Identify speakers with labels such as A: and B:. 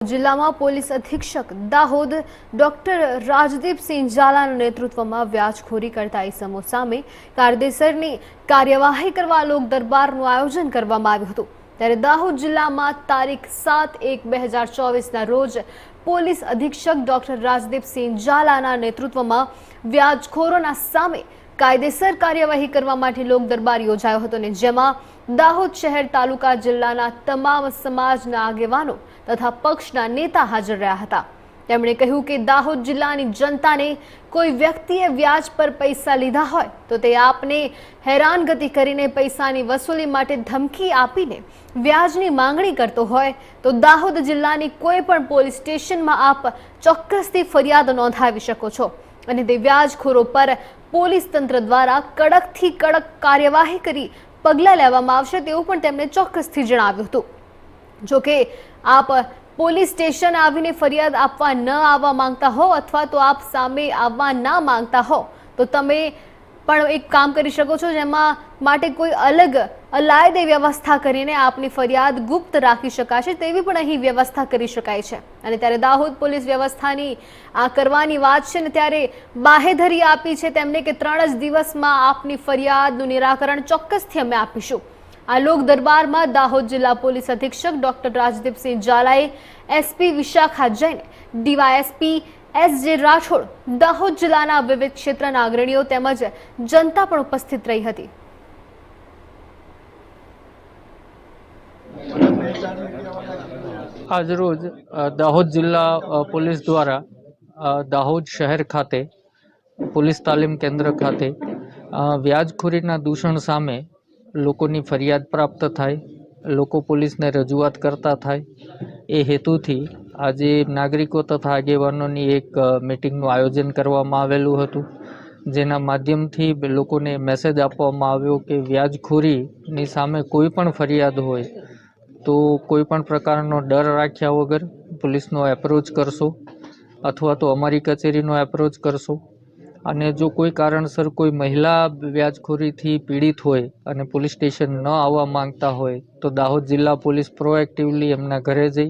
A: જિલ્લામાં પોલીસ અધિક્ષક દાહોદ ડોક્ટર રાજદીપસિંહ ઝાલાના નેતૃત્વમાં વ્યાજખોરી કરતા ઇસમો સામે કાયદેસરની કાર્યવાહી કરવા લોક દરબારનું આયોજન કરવામાં આવ્યું હતું. ત્યારે દાહોદ જિલ્લામાં તારીખ સાત એક બે હજાર ચોવીસના રોજ પોલીસ અધિક્ષક ડોક્ટર રાજદીપસિંહ ઝાલાના નેતૃત્વમાં વ્યાજખોરોના સામે કાયદેસર કાર્યવાહી કરવા માટે લોક દરબાર યોજાયો હતો અને જેમાં દાહોદ શહેર તાલુકા જિલ્લાના તમામ સમાજના આગેવાનો તથા પક્ષના નેતા હાજર રહ્યા હતા. તેમણે કહ્યું કે દાહોદ જિલ્લાની જનતાને કોઈ વ્યક્તિએ વ્યાજ પર પૈસા લીધા હોય તો તે આપને હેરાનગતિ કરીને પૈસાની વસૂલી માટે ધમકી આપીને વ્યાજની માંગણી કરતો હોય તો દાહોદ જિલ્લાની કોઈ પણ પોલીસ સ્ટેશનમાં આપ ચોક્કસથી ફરિયાદ નોંધાવી શકો છો. અને તે વ્યાજખોરો પર પોલીસ તંત્ર દ્વારા કડકથી કડક કાર્યવાહી કરી પગલાં લેવામાં આવશે તેવું પણ તેમણે ચોક્કસથી જણાવ્યું હતું. જોકે આપ પોલીસ સ્ટેશન આવીને ફરિયાદ આપવા ન આવવા માંગતા હો અથવા તો આપ સામે આવવા ના માંગતા હો, તો તમે પણ એક કામ કરી શકો છો જેમાં માટે કોઈ અલગ અલાયદે વ્યવસ્થા કરીને આપની ફરિયાદ ગુપ્ત રાખી શકાશે તેવી પણ અહીં વ્યવસ્થા કરી શકાય છે. અને ત્યારે દાહોદ પોલીસ વ્યવસ્થાની આ કરવાની વાત છે ને ત્યારે બાહેધરી આપી છે તેમને કે ત્રણ જ દિવસમાં આપની ફરિયાદનું નિરાકરણ ચોક્કસથી અમે આપીશું. આ લોક દરબારમાં દાહોદ જિલ્લા પોલીસ અધિક્ષક ડોક્ટર રાજદીપસિંહ ઝાલાએ SP Vishakha Jain, DYSP S J Rathod, Dahod જિલ્લાના વિવિધ ક્ષેત્રના અગ્રણીઓ તેમજ જનતા પણ ઉપસ્થિત રહી હતી.
B: આજરોજ દાહોદ જિલ્લા પોલીસ દ્વારા દાહોદ શહેર ખાતે, પોલીસ તાલીમ કેન્દ્ર ખાતે વ્યાજખોરીના દૂષણ સામે લોકોની ફરિયાદ પ્રાપ્ત થાય, લોકો પોલીસને રજૂઆત કરતા થાય, એ હેતુથી આજે નાગરિકો તથા આગેવાનોની એક મિટિંગનું આયોજન કરવામાં આવેલું હતું. જેના માધ્યમથી લોકોને મેસેજ આપવામાં આવ્યો કે વ્યાજખોરીની સામે કોઈ પણ ફરિયાદ હોય તો કોઈ પણ પ્રકારનો ડર રાખ્યા વગર પોલીસનો એપ્રોચ કરશો અથવા તો અમારી કચેરીનો એપ્રોચ કરશો. અને જો કોઈ કારણસર કોઈ મહિલા વ્યાજખોરીથી પીડિત હોય અને પોલીસ સ્ટેશન ન આવવા માંગતા હોય તો દાહોદ જિલ્લા પોલીસ પ્રોએક્ટિવલી એમના ઘરે જઈ